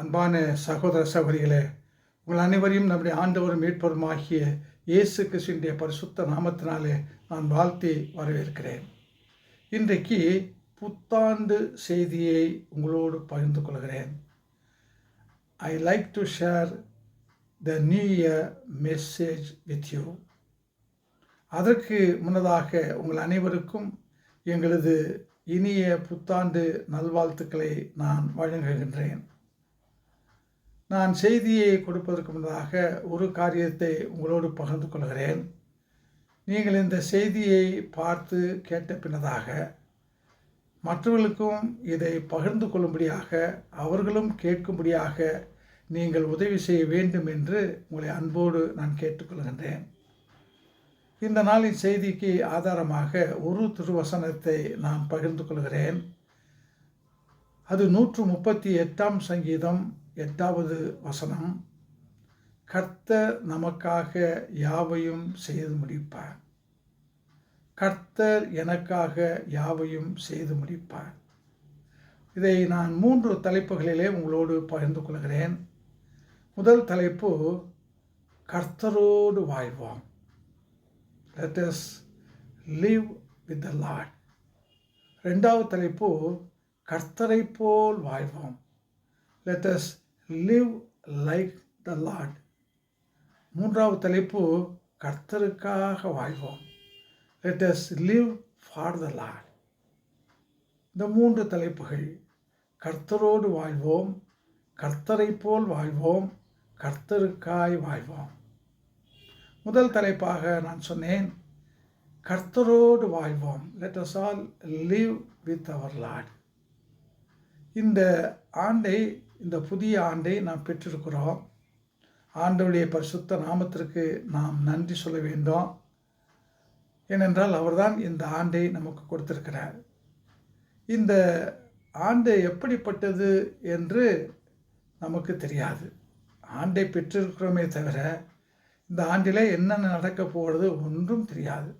அன்பான சகோதர சகோதரிகளே உங்கள் அனைவரையும் நம்முடைய ஆண்டவரும் மீட்பருமாகிய இயேசு கிறிஸ்துவினுடைய பரிசுத்த நாமத்தினாலே நான் வாழ்த்தி வரவேற்கிறேன். இன்றைக்கு புத்தாண்டு செய்தியை உங்களோடு பகிர்ந்து கொள்கிறேன். I like to share the new year message with you அதற்கு முன்னதாக உங்கள் அனைவருக்கும் எங்களது இனிய புத்தாண்டு நல்வாழ்த்துக்களை நான் வழங்குகின்றேன். நான் செய்தியை கொடுப்பதற்கு முன்னதாக ஒரு காரியத்தை உங்களோடு பகிர்ந்து கொள்கிறேன். நீங்கள் இந்த செய்தியை பார்த்து கேட்ட பின்னதாக மற்றவர்களுக்கும் இதை பகிர்ந்து கொள்ளும்படியாக அவர்களும் கேட்கும்படியாக நீங்கள் உதவி செய்ய வேண்டும் என்று உங்களை அன்போடு நான் கேட்டுக்கொள்கின்றேன். இந்த நாளின் செய்திக்கு ஆதாரமாக ஒரு திருவசனத்தை நான் பகிர்ந்து கொள்கிறேன். அது நூற்று முப்பத்தி எட்டாம் சங்கீதம் எட்டாவது வசனம் கர்த்தர் நமக்காக யாவையும் செய்து முடிப்பார். கர்த்தர் எனக்காக யாவையும் செய்து முடிப்பார். இதை நான் மூன்று தலைப்புகளிலே உங்களோடு பகிர்ந்து கொள்கிறேன். முதல் தலைப்பு கர்த்தரோடு வாழ்வோம். Let us live with the Lord. ரெண்டாவது தலைப்பு கர்த்தரை போல் வாழ்வோம். Let us live like the Lord மூன்றாவது தலைப்பு கர்த்தருக்காக வாழ்வோம். Let us live for the Lord இந்த மூன்று தலைப்புகள் கர்த்தரோடு வாழ்வோம் கர்த்தரை போல் வாழ்வோம் கர்த்தருக்காய் வாழ்வோம். முதல் தலைப்பாக நான் சொன்னேன் கர்த்தரோடு வாழ்வோம். Let us all live with our Lord இந்த ஆண்டை இந்த புதிய ஆண்டை நாம் பெற்றிருக்கிறோம். ஆண்டவுடைய பரிசுத்த நாமத்திற்கு நாம் நன்றி சொல்ல வேண்டும். ஏனென்றால் அவர்தான் இந்த ஆண்டை நமக்கு கொடுத்திருக்கிறார். இந்த ஆண்டு எப்படிப்பட்டது என்று நமக்கு தெரியாது. ஆண்டை பெற்றிருக்கிறோமே தவிர இந்த ஆண்டிலே என்னென்ன நடக்கப் போகிறது ஒன்றும் தெரியாது.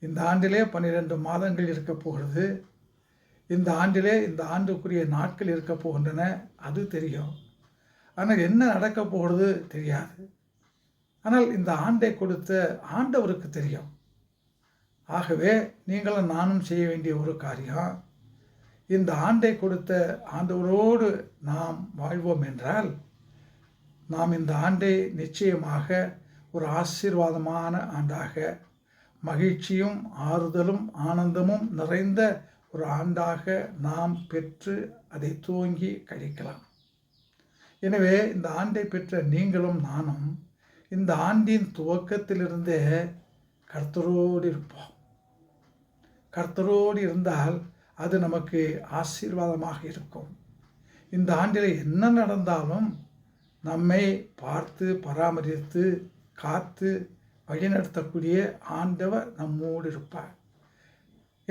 இந்த ஆண்டிலே பன்னிரெண்டு மாதங்கள் இருக்க போகிறது. இந்த ஆண்டிலே இந்த ஆண்டுக்குரிய நாட்கள் இருக்க போகின்றன அது தெரியும். ஆனால் என்ன நடக்க போகிறது தெரியாது. ஆனால் இந்த ஆண்டை கொடுத்த ஆண்டவருக்கு தெரியும். ஆகவே நீங்களும் நானும் செய்ய வேண்டிய ஒரு காரியம் இந்த ஆண்டை கொடுத்த ஆண்டவரோடு நாம் வாழ்வோம் என்றால் நாம் இந்த ஆண்டை நிச்சயமாக ஒரு ஆசீர்வாதமான ஆண்டாக மகிழ்ச்சியும் ஆறுதலும் ஆனந்தமும் நிறைந்த ஒரு ஆண்டாக நாம் பெற்று அதை துவங்கி கழிக்கலாம். எனவே இந்த ஆண்டை பெற்ற நீங்களும் நானும் இந்த ஆண்டின் துவக்கத்திலிருந்தே கர்த்தரோடு இருப்போம். கர்த்தரோடு இருந்தால் அது நமக்கு ஆசீர்வாதமாக இருக்கும். இந்த ஆண்டில் என்ன நடந்தாலும் நம்மை பார்த்து பராமரித்து காத்து வழிநடத்தக்கூடிய ஆண்டவர் நம்மோடு இருப்பார்.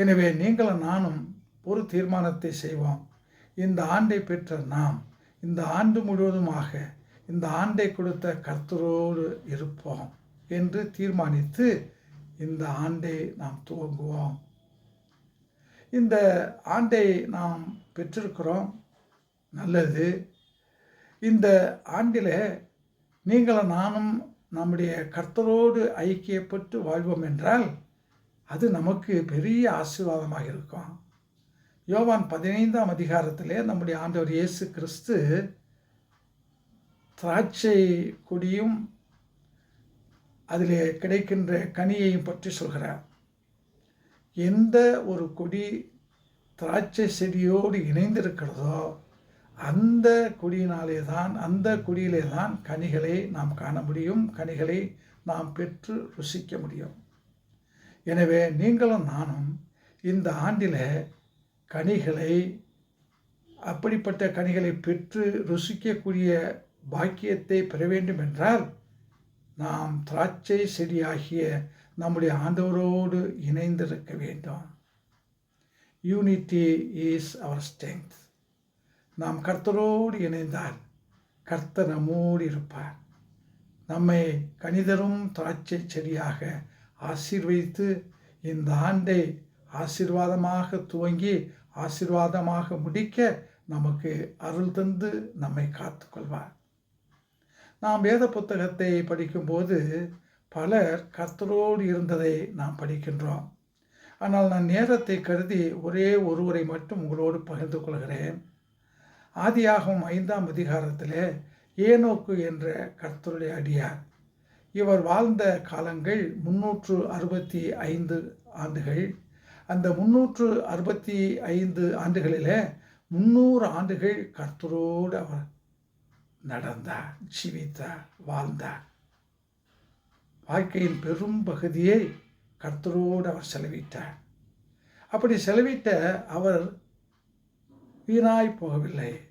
எனவே நீங்களும் நானும் ஒரு தீர்மானத்தை செய்வோம். இந்த ஆண்டை பெற்ற நாம் இந்த ஆண்டு முழுவதுமாக இந்த ஆண்டை கொடுத்த கர்த்தரோடு இருப்போம் என்று தீர்மானித்து இந்த ஆண்டை நாம் துவங்குவோம். இந்த ஆண்டை நாம் பெற்றிருக்கிறோம். நல்லது. இந்த ஆண்டில் நீங்களும் நானும் நம்முடைய கர்த்தரோடு ஐக்கியப்பட்டு வாழ்வோம் என்றால் அது நமக்கு பெரிய ஆசீர்வாதமாக இருக்கும். யோவான் பதினைந்தாம் அதிகாரத்திலே நம்முடைய ஆண்டவர் இயேசு கிறிஸ்து திராட்சை கொடியும் அதில் கிடைக்கின்ற கனியையும் பற்றி சொல்கிறார். எந்த ஒரு கொடி திராட்சை செடியோடு இணைந்திருக்கிறதோ அந்த கொடியினாலே தான் அந்த கொடியிலே தான் கனிகளை நாம் காண முடியும் கனிகளை நாம் பெற்று ருசிக்க முடியும். எனவே நீங்களும் நானும் இந்த ஆண்டில் கனிகளை அப்படிப்பட்ட கனிகளை பெற்று ருசிக்கக்கூடிய பாக்கியத்தை பெற வேண்டும் என்றால் நாம் திராட்சை செடியாகிய நம்முடைய ஆண்டவரோடு இணைந்திருக்க வேண்டும். யூனிட்டி இஸ் அவர் ஸ்ட்ரென்த் நாம் கர்த்தரோடு இணைந்தால் கர்த்தர் நம்மோடு இருப்பார். நம்மை கணிதரும் திராட்சை செடியாக ஆசீர்வதித்து இந்த ஆண்டை ஆசீர்வாதமாக துவங்கி ஆசீர்வாதமாக முடிக்க நமக்கு அருள் தந்து நம்மை காத்துக்கொள்வார். நாம் வேத புத்தகத்தை படிக்கும்போது பலர் கர்த்தரோடு இருந்ததை நாம் படிக்கின்றோம். ஆனால் நான் நேரத்தை கருதி ஒரே ஒருவரை மட்டும் உங்களோடு பகிர்ந்து கொள்கிறேன். ஆதியாகவும் ஐந்தாம் அதிகாரத்தில் ஏனோக்கு என்ற கர்த்தருடைய அடியார். இவர் வாழ்ந்த காலங்கள் முன்னூற்று அறுபத்தி ஐந்து ஆண்டுகள். அந்த முன்னூற்று அறுபத்தி ஐந்து ஆண்டுகளில் முன்னூறு ஆண்டுகள் கர்த்தரோடு அவர் நடந்தார் ஜீவித்தார் வாழ்ந்தார். வாழ்க்கையின் பெரும் பகுதியை கர்த்தரோடு அவர் செலவிட்டார். அப்படி செலவிட்ட அவர் வீணாய் போகவில்லை.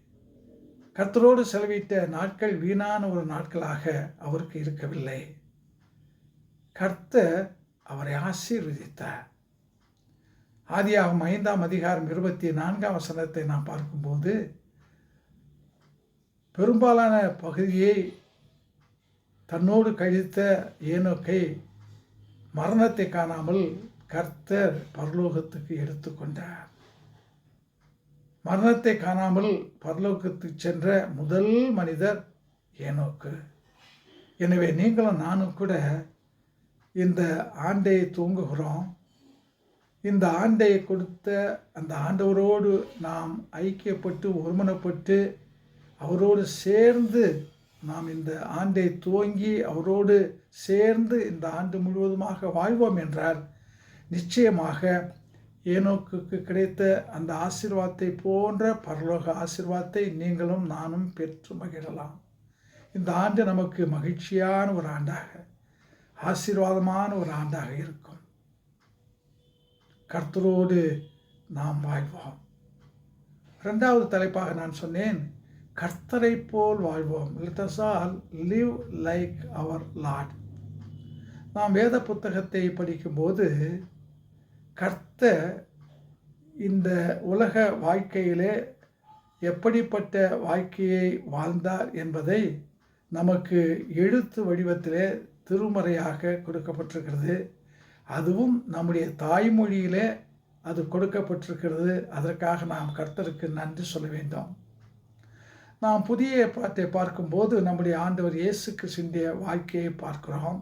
கர்த்தரோடு செலவிட்ட நாட்கள் வீணான ஒரு நாட்களாக அவருக்கு இருக்கவில்லை. கர்த்தர் அவரை ஆசீர்வதித்தார். ஆதியாகும் ஐந்தாம் அதிகாரம் இருபத்தி நான்காம் வசனத்தை நாம் பார்க்கும்போது பெரும்பாலான பகுதியை தன்னோடு கழித்த ஏனோக்கை மரணத்தை காணாமல் கர்த்தர் பரலோகத்துக்கு எடுத்துக்கொண்டார். மரணத்தை காணாமல் பரலோகத்துக்கு சென்ற முதல் மனிதர் ஏனோக்கு. எனவே நீங்களும் நானும் கூட இந்த ஆண்டை தூங்குகிறோம். இந்த ஆண்டை கொடுத்த அந்த ஆண்டவரோடு நாம் ஐக்கியப்பட்டு ஒருமனப்பட்டு அவரோடு சேர்ந்து நாம் இந்த ஆண்டை துவங்கி அவரோடு சேர்ந்து இந்த ஆண்டு முழுவதுமாக வாழ்வோம் என்றால் நிச்சயமாக ஏனோக்கு கிடைத்த அந்த ஆசிர்வாதத்தை போன்ற பரலோக ஆசிர்வாதத்தை நீங்களும் நானும் பெற்று மகிழலாம். இந்த ஆண்டு நமக்கு மகிழ்ச்சியான ஒரு ஆண்டாக ஆசீர்வாதமான ஒரு ஆண்டாக இருக்கும். கர்த்தரோடு நாம் வாழ்வோம். ரெண்டாவது தலைப்பாக நான் சொன்னேன் கர்த்தரை போல் வாழ்வோம். Let all live like our Lord நாம் வேத புத்தகத்தை படிக்கும்போது கர்த்தர் இந்த உலக வாழ்க்கையிலே எப்படிப்பட்ட வாழ்க்கையை வாழ்ந்தார் என்பதை நமக்கு எழுத்து வடிவத்திலே திருமறையாக கொடுக்கப்பட்டிருக்கிறது. அதுவும் நம்முடைய தாய்மொழியிலே அது கொடுக்கப்பட்டிருக்கிறது. அதற்காக நாம் கர்த்தருக்கு நன்றி சொல்ல வேண்டும். நாம் புதிய பாட்டை பார்க்கும்போது நம்முடைய ஆண்டவர் இயேசுக்கு சிந்திய வாழ்க்கையை பார்க்கிறோம்.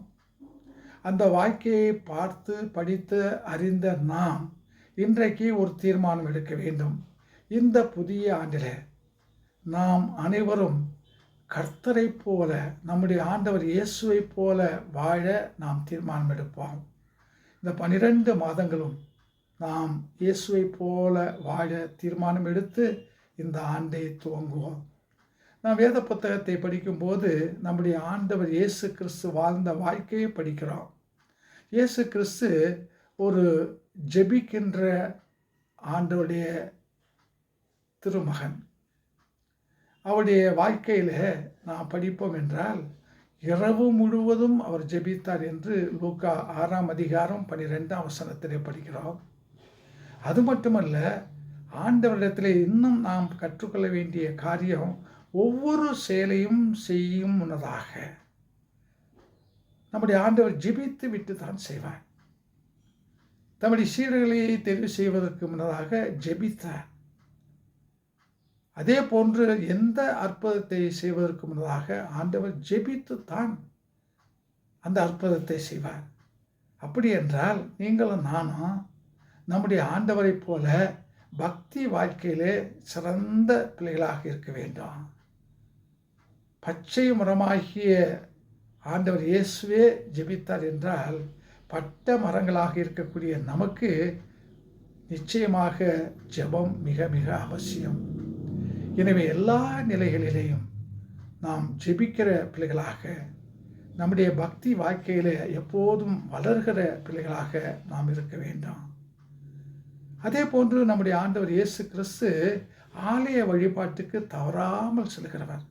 அந்த வாழ்க்கையை பார்த்து படித்து அறிந்த நாம் இன்றைக்கு ஒரு தீர்மானம் எடுக்க வேண்டும். இந்த புதிய ஆண்டில் நாம் அனைவரும் கர்த்தரை போல நம்முடைய ஆண்டவர் இயேசுவை போல வாழ நாம் தீர்மானம் எடுப்போம். இந்த பனிரெண்டு மாதங்களும் நாம் இயேசுவை போல வாழ தீர்மானம் எடுத்து இந்த ஆண்டை துவங்குவோம். நாம் வேத புத்தகத்தை படிக்கும்போது நம்முடைய ஆண்டவர் இயேசு கிறிஸ்து வாழ்ந்த வாழ்க்கையை படிக்கிறோம். இயேசு கிறிஸ்து ஒரு ஜெபிக்கின்ற ஆண்டவருடைய திருமகன். அவருடைய வாழ்க்கையில் நாம் படிப்போம் என்றால் இரவு முழுவதும் அவர் ஜெபித்தார் என்று லூக்கா ஆறாம் அதிகாரம் பன்னிரெண்டாம் வசனத்திலே படிக்கிறோம். அது மட்டுமல்ல ஆண்டவரிடத்தில் இன்னும் நாம் கற்றுக்கொள்ள வேண்டிய காரியம் ஒவ்வொரு செயலையும் செய்யும் முன்னதாக. நம்முடைய ஆண்டவர் ஜெபித்து விட்டு தான் செய்வார். தம்முடைய சீடர்களை தெரிவு செய்வதற்கு முன்னதாக ஜெபித்தார். அதே போன்று எந்த அற்புதத்தை செய்வதற்கு முன்னதாக ஆண்டவர் ஜெபித்து தான் அந்த அற்புதத்தை செய்வார். அப்படி என்றால் நீங்களும் நானும் நம்முடைய ஆண்டவரைப் போல பக்தி வாழ்க்கையிலே சிறந்த பிள்ளைகளாக இருக்க வேண்டும். பச்சை மரமாகிய ஆண்டவர் இயேசுவே ஜெபித்தார் என்றால் பட்ட மரங்களாக இருக்கக்கூடிய நமக்கு நிச்சயமாக ஜெபம் மிக மிக அவசியம். எனவே எல்லா நிலைகளிலேயும் நாம் ஜெபிக்கிற பிள்ளைகளாக நம்முடைய பக்தி வாழ்க்கையில் எப்போதும் வளர்கிற பிள்ளைகளாக நாம் இருக்க வேண்டும். அதே போன்று நம்முடைய ஆண்டவர் இயேசு கிறிஸ்து ஆலய வழிபாட்டுக்கு தவறாமல் செல்கிறவர்.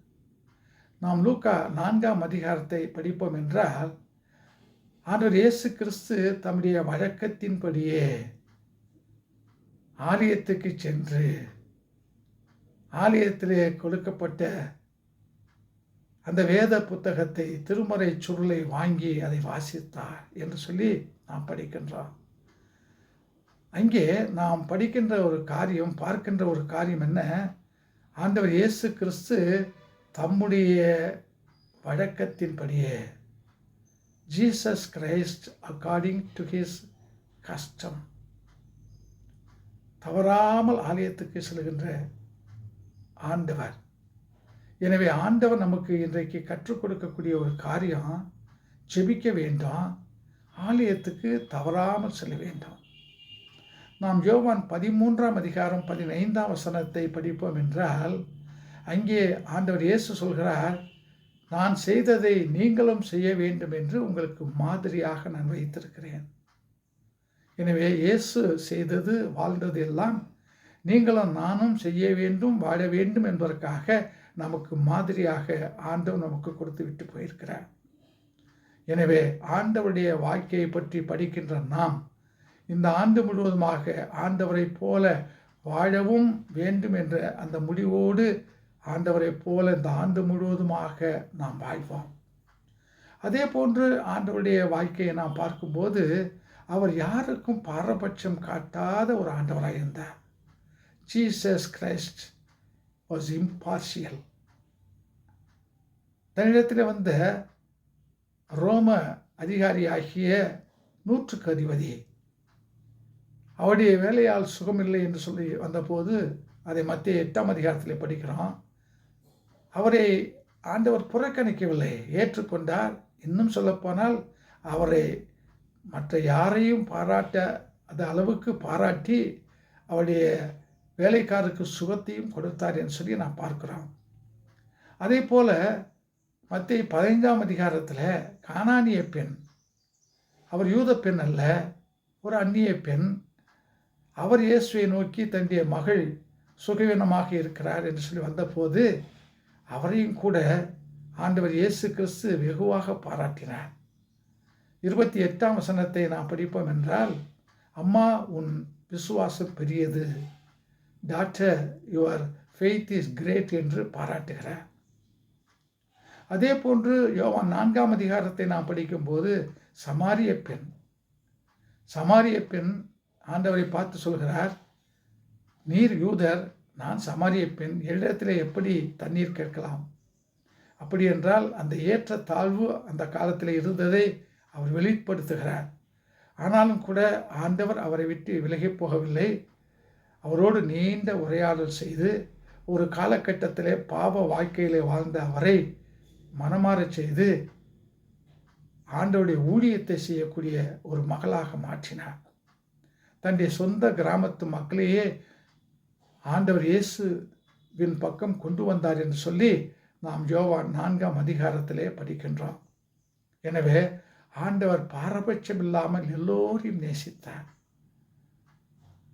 நாம் லூக்கா நான்காம் அதிகாரத்தை படிப்போம் என்றால் ஆண்டவர் இயேசு கிறிஸ்து தம்முடைய வழக்கத்தின்படியே ஆலயத்துக்கு சென்று ஆலயத்திலே கொடுக்கப்பட்ட அந்த வேத புத்தகத்தை திருமறை சுருளை வாங்கி அதை வாசித்தார் என்று சொல்லி நாம் படிக்கின்றோம். அங்கே நாம் படிக்கின்ற ஒரு காரியம் பார்க்கின்ற ஒரு காரியம் என்ன? ஆண்டவர் இயேசு கிறிஸ்து தம்முடைய வழக்கத்தின்படியே Jesus Christ according to his custom தவறாமல் ஆலயத்துக்கு செல்கின்ற ஆண்டவர். எனவே ஆண்டவர் நமக்கு இன்றைக்கு கற்றுக் கொடுக்கக்கூடிய ஒரு காரியம் ஜெபிக்க வேண்டாம் ஆலயத்துக்கு தவறாமல் செல்ல வேண்டும். நாம் யோவான் பதிமூன்றாம் அதிகாரம் பதினைந்தாம் வசனத்தை படிப்போம் என்றால் அங்கே ஆண்டவர் இயேசு சொல்கிறார் நான் செய்ததை நீங்களும் செய்ய வேண்டும் என்று உங்களுக்கு மாதிரியாக நான் வைத்திருக்கிறேன். எனவே இயேசு செய்தது வாழ்ந்தது எல்லாம் நீங்களும் நானும் செய்ய வேண்டும் வாழ வேண்டும் என்பதற்காக நமக்கு மாதிரியாக ஆண்டவர் நமக்கு கொடுத்து விட்டு போயிருக்கிறார். எனவே ஆண்டவருடைய வாழ்க்கையை பற்றி படிக்கின்ற நாம் இந்த ஆண்டு முழுவதுமாக ஆண்டவரைப் போல வாழவும் வேண்டும் என்ற அந்த முடிவோடு ஆண்டவரைப் போல இந்த ஆண்டு முழுவதுமாக நாம் வாழ்வோம். அதே போன்று ஆண்டவருடைய வாழ்க்கையை நாம் பார்க்கும்போது அவர் யாருக்கும் பாரபட்சம் காட்டாத ஒரு ஆண்டவராக இருந்தார். ஜீசஸ் கிரைஸ்ட் வாஸ் இம்பார்ஷியல் தன்னிடத்தில் வந்த ரோம அதிகாரியாகிய நூற்றுக்கு அதிபதி. அவருடைய வேலையால் சுகமில்லை என்று சொல்லி வந்தபோது அதை மத்திய எட்டாம் அதிகாரத்தில் படிக்கிறோம் அவரை ஆண்டவர் புறக்கணிக்கவில்லை. ஏற்றுக்கொண்டார். இன்னும் சொல்லப்போனால் அவரை மற்ற யாரையும் பாராட்ட அந்த அளவுக்கு பாராட்டி அவருடைய வேலைக்காரருக்கு சுகத்தையும் கொடுத்தார் என்று சொல்லி நான் பார்க்குறோம். அதே போல் மத்திய பதினைஞ்சாம் அதிகாரத்தில் காணானிய பெண் அவர் யூத பெண் அல்ல ஒரு அந்நிய பெண் அவர் இயேசுவை நோக்கி தன்னுடைய மகள் சுகவீனமாக இருக்கிறார் என்று சொல்லி வந்தபோது அவரையும் கூட ஆண்டவர் இயேசு கிறிஸ்து வெகுவாக பாராட்டினார். இருபத்தி எட்டாம் வசனத்தை நான் படிப்போம் என்றால் அம்மா உன் விசுவாசம் பெரியது. Daughter your faith is great என்று பாராட்டுகிறார். அதே போன்று யோவான் நான்காம் அதிகாரத்தை நாம் படிக்கும்போது சமாரிய பெண் சமாரிய பெண் ஆண்டவரை பார்த்து சொல்கிறார் நீர் யூதர் நான் சமாரிய பெண் என்னிடத்தில் எப்படி தண்ணீர் கேட்கலாம்? அப்படி என்றால் அந்த ஏற்ற தாழ்வு அந்த காலத்தில் இருந்ததை அவர் வெளிப்படுத்துகிறார். ஆனாலும் கூட ஆண்டவர் அவரை விட்டு விலகி போகவில்லை. அவரோடு நீண்ட உரையாடல் செய்து ஒரு காலகட்டத்திலே பாவ வாழ்க்கையிலே வாழ்ந்த அவரை மனமாறச் செய்து ஆண்டவருடைய ஊழியத்தை செய்யக்கூடிய ஒரு மகளாக மாற்றினார். தன்னுடைய சொந்த கிராமத்து மக்களையே ஆண்டவர் இயேசுவின் பக்கம் கொண்டு வந்தார் என்று சொல்லி நாம் யோவான் நான்காம் அதிகாரத்திலே படிக்கின்றோம். எனவே ஆண்டவர் பாரபட்சம் இல்லாமல் எல்லோரையும் நேசித்தார்.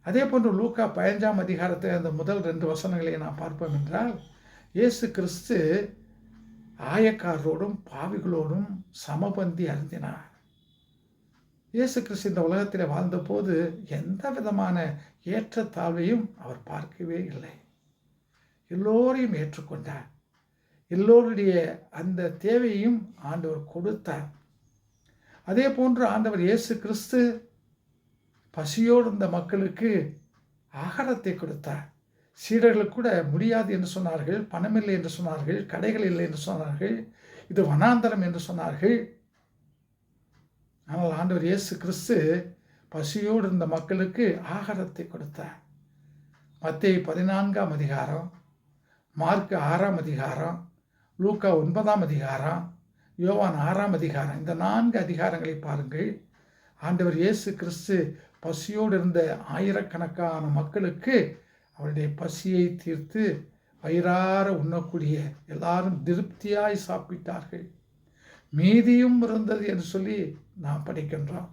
அதே போன்று லூக்கா பதினஞ்சாம் அதிகாரத்தில் அந்த முதல் ரெண்டு வசனங்களை நாம் பார்ப்போம் என்றால் இயேசு கிறிஸ்து ஆயக்காரரோடும் பாவிகளோடும் சமபந்தி அருந்தினார். இயேசு கிறிஸ்து இந்த உலகத்தில் வாழ்ந்தபோது எந்த விதமான ஏற்றத்தாழ்வையும் அவர் பார்க்கவே இல்லை. எல்லோரையும் ஏற்றுக்கொண்டார். எல்லோருடைய அந்த தேவையையும் ஆண்டவர் கொடுத்தார். அதே போன்று ஆண்டவர் இயேசு கிறிஸ்து பசியோடு இருந்த மக்களுக்கு ஆகாரத்தை கொடுத்தார். சீடர்கள் கூட முடியாது என்று சொன்னார்கள் பணமில்லை என்று சொன்னார்கள் கடைகள் இல்லை என்று சொன்னார்கள் இது வனாந்தரம் என்று சொன்னார்கள். ஆனால் ஆண்டவர் இயேசு கிறிஸ்து பசியோடு இருந்த மக்களுக்கு ஆகாரத்தை கொடுத்தார். மத்திய பதினான்காம் அதிகாரம் மார்க் ஆறாம் அதிகாரம் லூக்கா ஒன்பதாம் அதிகாரம் யோவான் ஆறாம் அதிகாரம். இந்த நான்கு அதிகாரங்களை பாருங்கள். ஆண்டவர் இயேசு கிறிஸ்து பசியோடு இருந்த ஆயிரக்கணக்கான மக்களுக்கு அவருடைய பசியை தீர்த்து வயிறார உண்ணக்கூடிய எல்லாரும் திருப்தியாய் சாப்பிட்டார்கள். மீதியும் இருந்தது என்று சொல்லி நாம் படிக்கின்றோம்.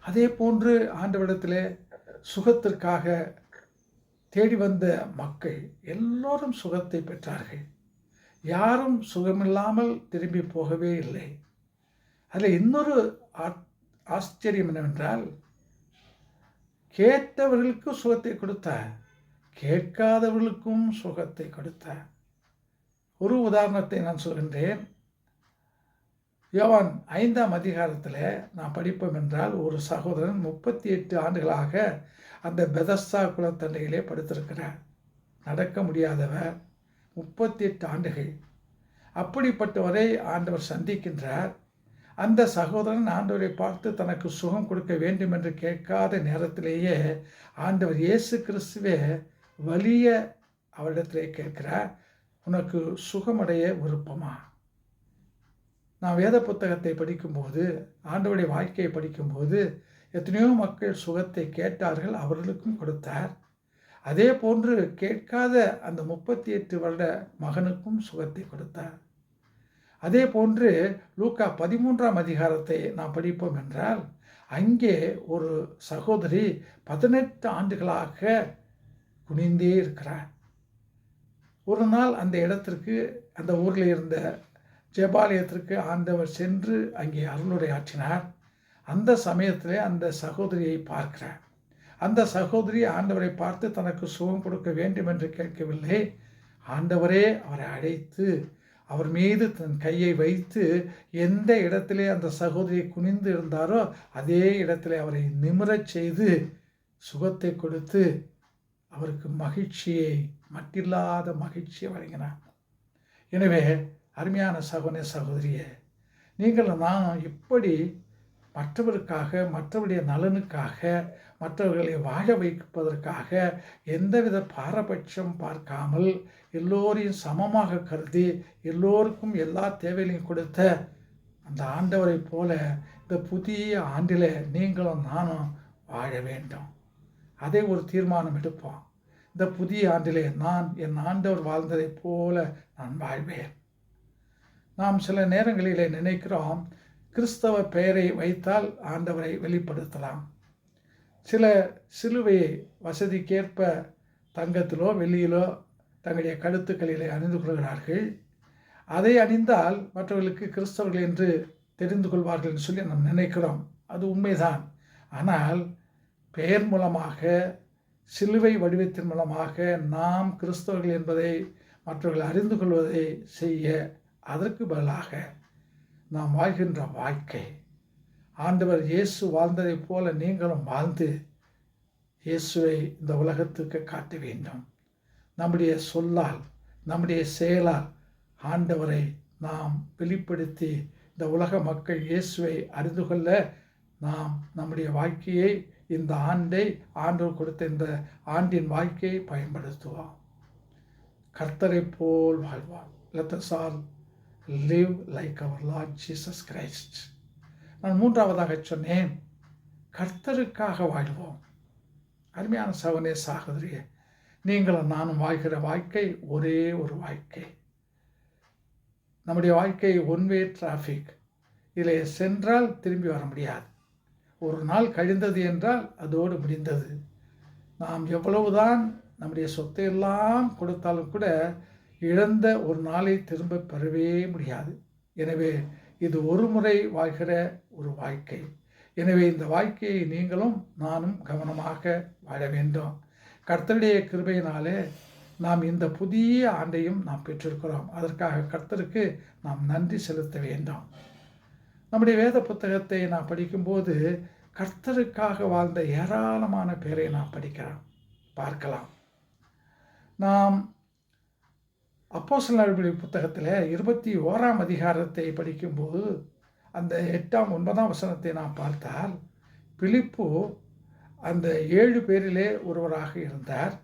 அதே போன்று ஆண்டவிடத்தில் சுகத்திற்காக தேடி வந்த மக்கள் எல்லோரும் சுகத்தை பெற்றார்கள். யாரும் சுகமில்லாமல் திரும்பி போகவே இல்லை. அதில் இன்னொரு ஆச்சரியம் என்னவென்றால் கேட்டவர்களுக்கு சுகத்தை கொடுத்தார் கேட்காதவர்களுக்கும் சுகத்தை கொடுத்தார். ஒரு உதாரணத்தை நான் சொல்கின்றேன். யோவான் ஐந்தாம் அதிகாரத்தில் நான் படிப்போம் என்றால் ஒரு சகோதரன் முப்பத்தி எட்டு ஆண்டுகளாக அந்த பெதஸ்தா குலத்தண்டையிலே படுத்திருக்கிறார். நடக்க முடியாதவர். முப்பத்தி எட்டு ஆண்டுகள். அப்படிப்பட்டவரை ஆண்டவர் சந்திக்கின்றார். அந்த சகோதரன் ஆண்டவரை பார்த்து தனக்கு சுகம் கொடுக்க வேண்டும் என்று கேட்காத நேரத்திலேயே ஆண்டவர் இயேசு கிறிஸ்துவே வலிய அவரிடத்திலே கேட்கிறார். உனக்கு சுகமடைய விருப்பமா? நான் வேத புத்தகத்தை படிக்கும்போது ஆண்டவருடைய வாழ்க்கையை படிக்கும்போது எத்தனையோ மக்கள் சுகத்தை கேட்டார்கள் அவர்களுக்கும் கொடுத்தார். அதே போன்று கேட்காத அந்த முப்பத்தி எட்டு வருட மகனுக்கும் சுகத்தை கொடுத்தார். அதே போன்று லூக்கா பதிமூன்றாம் அதிகாரத்தை நாம் படிப்போம் என்றால் அங்கே ஒரு சகோதரி பதினெட்டு ஆண்டுகளாக குனிந்தே இருக்கிறார். ஒரு நாள் அந்த இடத்திற்கு அந்த ஊரில் இருந்த ஜெபாலயத்திற்கு ஆண்டவர் சென்று அங்கே அருளுரை ஆற்றினார் அந்த சமயத்திலே அந்த சகோதரியை பார்க்கிறார். அந்த சகோதரி ஆண்டவரை பார்த்து தனக்கு சுகம் கொடுக்க வேண்டும் என்று கேட்கவில்லை. ஆண்டவரே அவரை அழைத்து அவர் மீது தன் கையை வைத்து எந்த இடத்திலே அந்த சகோதரியை குனிந்து இருந்தாரோ அதே இடத்திலே அவரை நிமிரச் செய்து சுகத்தை கொடுத்து அவருக்கு மகிழ்ச்சியை மட்டில்லாத மகிழ்ச்சியை வழங்கினார். எனவே அருமையான சகோனே சகோதரியே நீங்கள் நான் இப்படி மற்றவருக்காக மற்றவருடைய நலனுக்காக மற்றவர்களை வாழ வைப்பதற்காக எந்தவித பாரபட்சம் பார்க்காமல் எல்லோரையும் சமமாக கருதி எல்லோருக்கும் எல்லா தேவைகளையும் கொடுத்த அந்த ஆண்டவரை போல இந்த புதிய ஆண்டில் நீங்களும் நானும் வாழ வேண்டும். அதை ஒரு தீர்மானம் எடுப்போம். இந்த புதிய ஆண்டிலே நான் என் ஆண்டவர் வாழ்ந்ததைப் போல நான் வாழ்வேன். நாம் சில நேரங்களிலே நினைக்கிறோம் கிறிஸ்தவ பெயரை வைத்தால் ஆண்டவரை வெளிப்படுத்தலாம். சில சிலுவையை வசதிக்கேற்ப தங்கத்திலோ வெள்ளியிலோ தங்களுடைய கழுத்துக்களிலே அணிந்து கொள்கிறார்கள். அதை அணிந்தால் மற்றவர்களுக்கு கிறிஸ்தவர்கள் என்று தெரிந்து கொள்வார்கள் என்று சொல்லி நாம் நினைக்கிறோம். அது உண்மைதான். ஆனால் பெயர் மூலமாக சிலுவை வடிவத்தின் மூலமாக நாம் கிறிஸ்தவர்கள் என்பதை மற்றவர்கள் அறிந்து கொள்வதை செய்ய அதற்கு பதிலாக நாம் வாழ்கின்ற வாழ்க்கை. ஆண்டவர் இயேசு வாழ்ந்ததைப் போல நீங்களும் வாழ்ந்து இயேசுவை இந்த உலகத்துக்கு காட்ட வேண்டும். நம்முடைய சொல்லால் நம்முடைய செயலால் ஆண்டவரை நாம் வெளிப்படுத்தி இந்த உலக மக்கள் இயேசுவை அறிந்து கொள்ள நாம் நம்முடைய வாழ்க்கையை இந்த ஆண்டை ஆண்டவர் கொடுத்த இந்த ஆண்டின் வாழ்க்கையை பயன்படுத்துவோம். கர்த்தரை போல் வாழ்வார் sir live like our Lord Jesus Christ நான் மூன்றாவதாக சொன்னேன் கர்த்தருக்காக வாழ்வோம். அருமையான சவனே சாகதிரியே நீங்களும் நானும் வாழ்கிற வாழ்க்கை ஒரே ஒரு வாழ்க்கை. நம்முடைய வாழ்க்கை ஒன்வே டிராஃபிக் இதில் சென்றால் திரும்பி வர முடியாது. ஒரு நாள் கழிந்தது என்றால் அதோடு முடிந்தது. நாம் எவ்வளவுதான் நம்முடைய சொத்தை எல்லாம் கொடுத்தாலும் கூட இழந்த ஒரு நாளை திரும்ப பெறவே முடியாது. எனவே இது ஒரு முறை வாழ்கிற ஒரு வாழ்க்கை. எனவே இந்த வாழ்க்கையை நீங்களும் நானும் கவனமாக வாழ வேண்டும். கர்த்தருடைய கிருபையினாலே நாம் இந்த புதிய ஆண்டையும் நாம் பெற்றிருக்கிறோம். அதற்காக கர்த்தருக்கு நாம் நன்றி செலுத்த வேண்டும். நம்முடைய வேத புத்தகத்தை நான் படிக்கும்போது கர்த்தருக்காக வாழ்ந்த ஏராளமான பேரை நாம் படிக்கலாம் பார்க்கலாம். நாம் அப்போ புத்தகத்தில் இருபத்தி ஓராம் அதிகாரத்தை படிக்கும்போது அந்த எட்டாம் ஒன்பதாம் வசனத்தை நாம் பார்த்தால் பிலிப்பு அந்த ஏழு பேரிலே ஒருவராக இருந்தார்.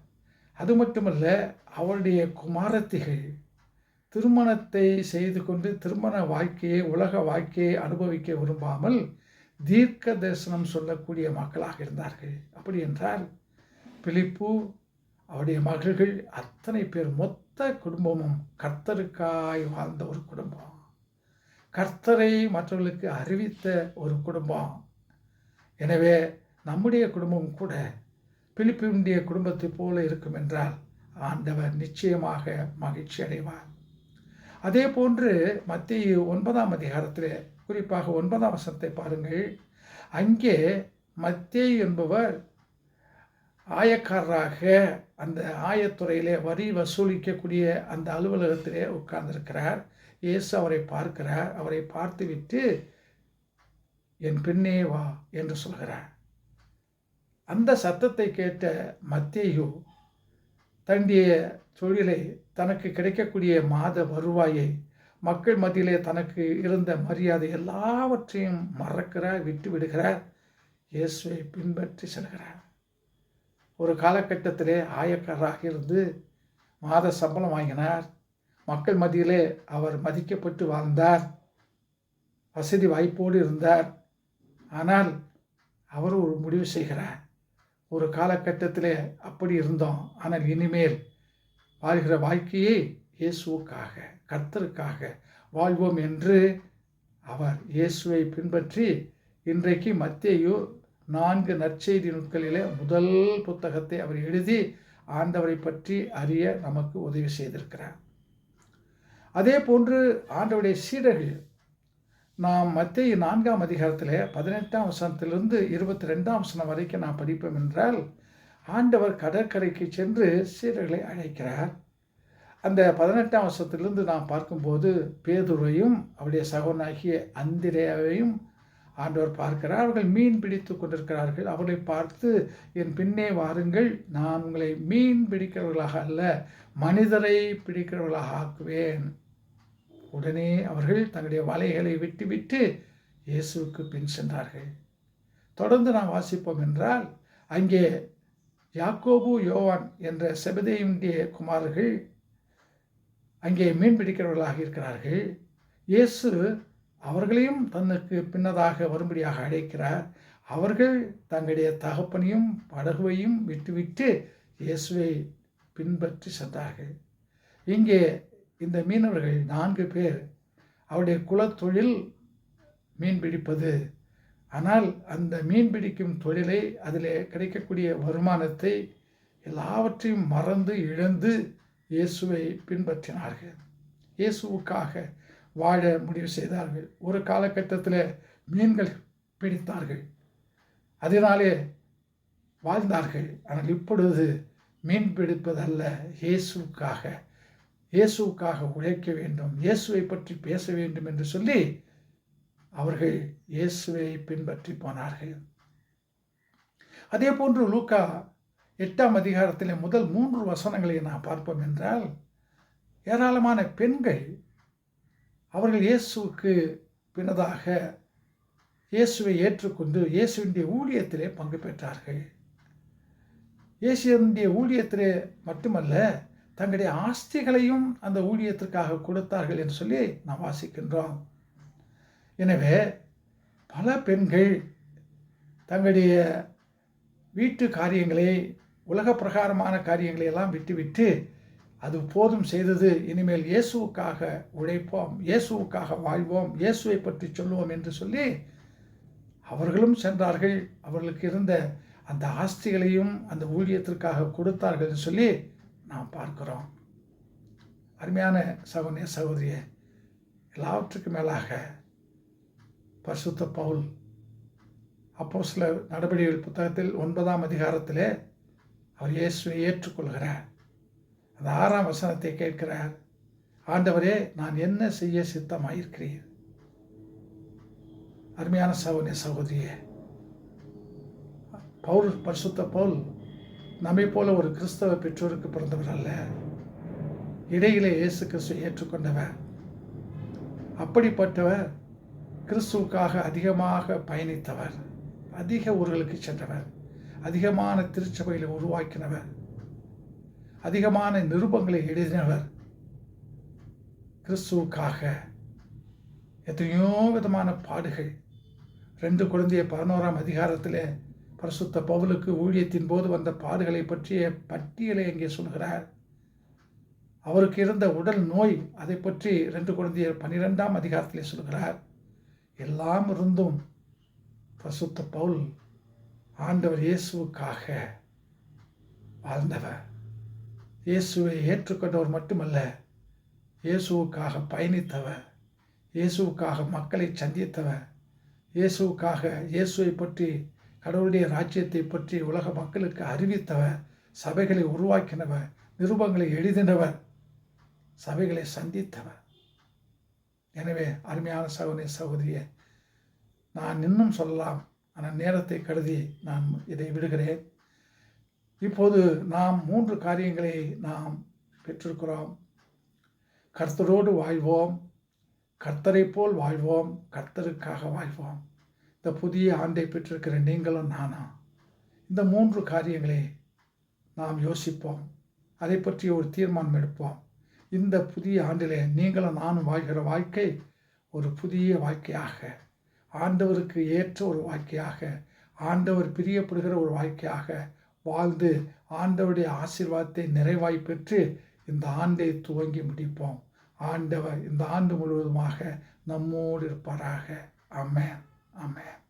அது மட்டுமல்ல அவருடைய குமாரத்திகள் திருமணத்தை செய்து கொண்டு திருமண வாழ்க்கையை உலக வாழ்க்கையை அனுபவிக்க விரும்பாமல் தீர்க்க தரிசனம் சொல்லக்கூடிய மக்களாக இருந்தார்கள். அப்படி என்றால் பிலிப்பு அவருடைய மகள்கள் அத்தனை பேர் மொத்த குடும்பமும் கர்த்தருக்காய் வாழ்ந்த ஒரு குடும்பம். கர்த்தரை மற்றவர்களுக்கு அறிவித்த ஒரு குடும்பம். எனவே நம்முடைய குடும்பம் கூட பிலிப்பினுடைய குடும்பத்தை போல இருக்கும் என்றால் ஆண்டவர் நிச்சயமாக மகிழ்ச்சி அடைவார். அதே போன்று மத்திய ஒன்பதாம் அதிகாரத்தில் குறிப்பாக ஒன்பதாம் வசத்தை பாருங்கள். அங்கே மத்திய என்பவர் ஆயக்காரராக அந்த ஆயத்துறையிலே வரி வசூலிக்கக்கூடிய அந்த அலுவலகத்திலே உட்கார்ந்திருக்கிறார். இயேசு அவரை பார்க்கிறார். அவரை பார்த்துவிட்டு என் பின்னே வா என்று சொல்கிறார். அந்த சத்தத்தை கேட்ட மத்தேயு தன்னுடைய தொழிலை தனக்கு கிடைக்கக்கூடிய மாத வருவாயை மக்கள் மத்தியிலே தனக்கு இருந்த மரியாதை எல்லாவற்றையும் மறக்கிறார் விட்டு விடுகிறார் இயேசுவை பின்பற்றி செல்கிறார். ஒரு காலகட்டத்திலே ஆயக்காரராக இருந்து மாத சம்பளம் வாங்கினார். மக்கள் மத்தியிலே அவர் மதிக்கப்பட்டு வாழ்ந்தார். வசதி வாய்ப்போடு இருந்தார். ஆனால் அவர் ஒரு முடிவு செய்கிறார். ஒரு காலகட்டத்தில் அப்படி இருந்தோம். ஆனால் இனிமேல் வாழ்கிற வாழ்க்கையை இயேசுவுக்காக கர்த்தருக்காக வாழ்வோம் என்று அவர் இயேசுவை பின்பற்றி இன்றைக்கு மத்தியோ நான்கு நற்செய்தி நூட்களிலே முதல் புத்தகத்தை அவர் எழுதி ஆண்டவரை பற்றி அறிய நமக்கு உதவி செய்திருக்கிறார். அதே போன்று ஆண்டவருடைய சீடர்கள் நாம் மத்திய நான்காம் அதிகாரத்தில் பதினெட்டாம் வசனத்திலிருந்து இருபத்தி ரெண்டாம் வசனம் வரைக்கும் நாம் படிப்போம் என்றால் ஆண்டவர் கடற்கரைக்கு சென்று சீடர்களை அழைக்கிறார். அந்த பதினெட்டாம் வருஷத்திலிருந்து நாம் பார்க்கும்போது பேதுரையும் அவருடைய சகோனாகிய அந்திரேவையும் ஆண்டவர் பார்க்கிறார். அவர்கள் மீன் பிடித்து கொண்டிருக்கிறார்கள். அவர்களை பார்த்து என் பின்னே வாருங்கள். நான் உங்களை மீன் பிடிக்கிறவர்களாக அல்ல மனிதரை பிடிக்கிறவர்களாக ஆக்குவேன். உடனே அவர்கள் தங்களுடைய வலைகளை விட்டுவிட்டு இயேசுவுக்கு பின் சென்றார்கள். தொடர்ந்து நாம் வாசிப்போம் என்றால் அங்கே யாக்கோபு யோவான் என்ற செபதேயுடைய குமாரர்கள் அங்கே மீன் பிடிக்கிறவர்களாக இருக்கிறார்கள். இயேசு அவர்களையும் தன்னுக்கு பின்னதாக வரும்படியாக அழைக்கிறார். அவர்கள் தங்களுடைய தகப்பனையும் படகுவையும் விட்டுவிட்டு இயேசுவை பின்பற்றி சென்றார்கள். இங்கே இந்த மீனவர்கள் நான்கு பேர். அவருடைய குலத்தொழில் மீன் பிடிப்பது. ஆனால் அந்த மீன் பிடிக்கும் தொழிலை அதில் கிடைக்கக்கூடிய வருமானத்தை எல்லாவற்றையும் மறந்து இழந்து இயேசுவை பின்பற்றினார்கள். இயேசுவுக்காக வாழ முடிவு செய்தார்கள். ஒரு காலகட்டத்தில் மீன்கள் பிடித்தார்கள். அதனாலே வாழ்ந்தார்கள். ஆனால் இப்பொழுது மீன் பிடிப்பதல்ல. இயேசுக்காக இயேசுக்காக உழைக்க வேண்டும். இயேசுவை பற்றி பேச வேண்டும் என்று சொல்லி அவர்கள் இயேசுவை பின்பற்றி போனார்கள். அதே போன்று லூக்கா எட்டாம் அதிகாரத்தில் முதல் மூன்று வசனங்களை நாம் பார்ப்போம் என்றால் ஏராளமான பெண்கள் அவர்கள் இயேசுவுக்கு பின்னதாக இயேசுவை ஏற்றுக்கொண்டு இயேசுவினுடைய ஊழியத்திலே பங்கு பெற்றார்கள். இயேசுடைய ஊழியத்திலே மட்டுமல்ல தங்களுடைய ஆஸ்திகளையும் அந்த ஊழியத்திற்காக கொடுத்தார்கள் என்று சொல்லி நாம் வாசிக்கின்றோம். எனவே பல பெண்கள் தங்களுடைய வீட்டு காரியங்களை உலக பிரகாரமான காரியங்களை எல்லாம் விட்டுவிட்டு அது போதும் செய்தது. இனிமேல் இயேசுவுக்காக உழைப்போம் இயேசுவுக்காக வாழ்வோம் இயேசுவை பற்றி சொல்லுவோம் என்று சொல்லி அவர்களும் சென்றார்கள். அவர்களுக்கு இருந்த அந்த ஆஸ்திகளையும் அந்த ஊழியத்திற்காக கொடுத்தார்கள் என்று சொல்லி நாம் பார்க்கிறோம். அருமையான சகோதரிய சகோதரிய எல்லாவற்றுக்கு மேலாக பரிசுத்த பவுல் அப்போ சில நடவடிக்கைகள் புத்தகத்தில் ஒன்பதாம் அதிகாரத்தில் அவர் இயேசுவை ஏற்றுக்கொள்கிறார். அந்த ஆறாம் வசனத்தை கேட்கிறார் ஆண்டவரே நான் என்ன செய்ய சித்தமாயிருக்கிறேன் அருமையான சகோதரிய சகோதரியே பவுல் பரிசுத்த பவுல் நம்மை போல ஒரு கிறிஸ்தவ பெற்றோருக்கு பிறந்தவர் அல்ல. இடையிலே இயேசு கிறிஸ்துவை ஏற்றுக்கொண்டவர். அப்படிப்பட்டவர் கிறிஸ்துவுக்காக அதிகமாக பயணித்தவர். அதிக ஊர்களுக்கு சென்றவர். அதிகமான திருச்சபைகளை உருவாக்கினவர். அதிகமான நிருபங்களை எழுதினவர் கிறிஸ்துவுக்காக. எத்தனையோ விதமான பாடுகள். ரெண்டு குழந்தைய பதினோராம் அதிகாரத்தில் பரிசுத்த பவுலுக்கு ஊழியத்தின் போது வந்த பாடுகளை பற்றிய பட்டியலை இங்கே சொல்கிறார். அவருக்கு இருந்த உடல் நோய் அதை பற்றி ரெண்டு குழந்தையர் பன்னிரெண்டாம் அதிகாரத்திலே சொல்கிறார். எல்லாம் இருந்தும் பரிசுத்த பவுல் ஆண்டவர் இயேசுவுக்காக வாழ்ந்தவர். இயேசுவை ஏற்றுக்கொண்டவர் மட்டுமல்ல இயேசுவுக்காக பயணித்தவர் இயேசுவுக்காக மக்களை சந்தித்தவர் இயேசுவுக்காக இயேசுவை பற்றி கடவுளுடைய ராஜ்யத்தை பற்றி உலக மக்களுக்கு அறிவித்தவர் சபைகளை உருவாக்கினவர் நிருபங்களை எழுதினவர் சபைகளை சந்தித்தவர். எனவே அருமையான சகோதரி சகோதரியே நான் இன்னும் சொல்லலாம். ஆனால் நேரத்தை கருதி நான் இதை விடுகிறேன். இப்போது நாம் மூன்று காரியங்களை நாம் பெற்றிருக்கிறோம். கர்த்தரோடு வாழ்வோம். கர்த்தரை போல் வாழ்வோம். கர்த்தருக்காக வாழ்வோம். இந்த புதிய ஆண்டை பெற்றிருக்கிற நீங்களும் நானா? இந்த மூன்று காரியங்களை நாம் யோசிப்போம். அதை பற்றி ஒரு தீர்மானம் எடுப்போம். இந்த புதிய ஆண்டிலே நீங்களும் நானும் வாழ்கிற வாழ்க்கை ஒரு புதிய வாழ்க்கையாக ஆண்டவருக்கு ஏற்ற ஒரு வாழ்க்கையாக ஆண்டவர் பிரியப்படுகிற ஒரு வாழ்க்கையாக வாழ்ந்து ஆண்டவருடைய ஆசீர்வாதத்தை நிறைவாய் பெற்று இந்த ஆண்டை துவங்கி முடிப்போம். ஆண்டவர் இந்த ஆண்டு முழுவதுமாக நம்மோடு இருப்பாராக. அமேன் அமேன்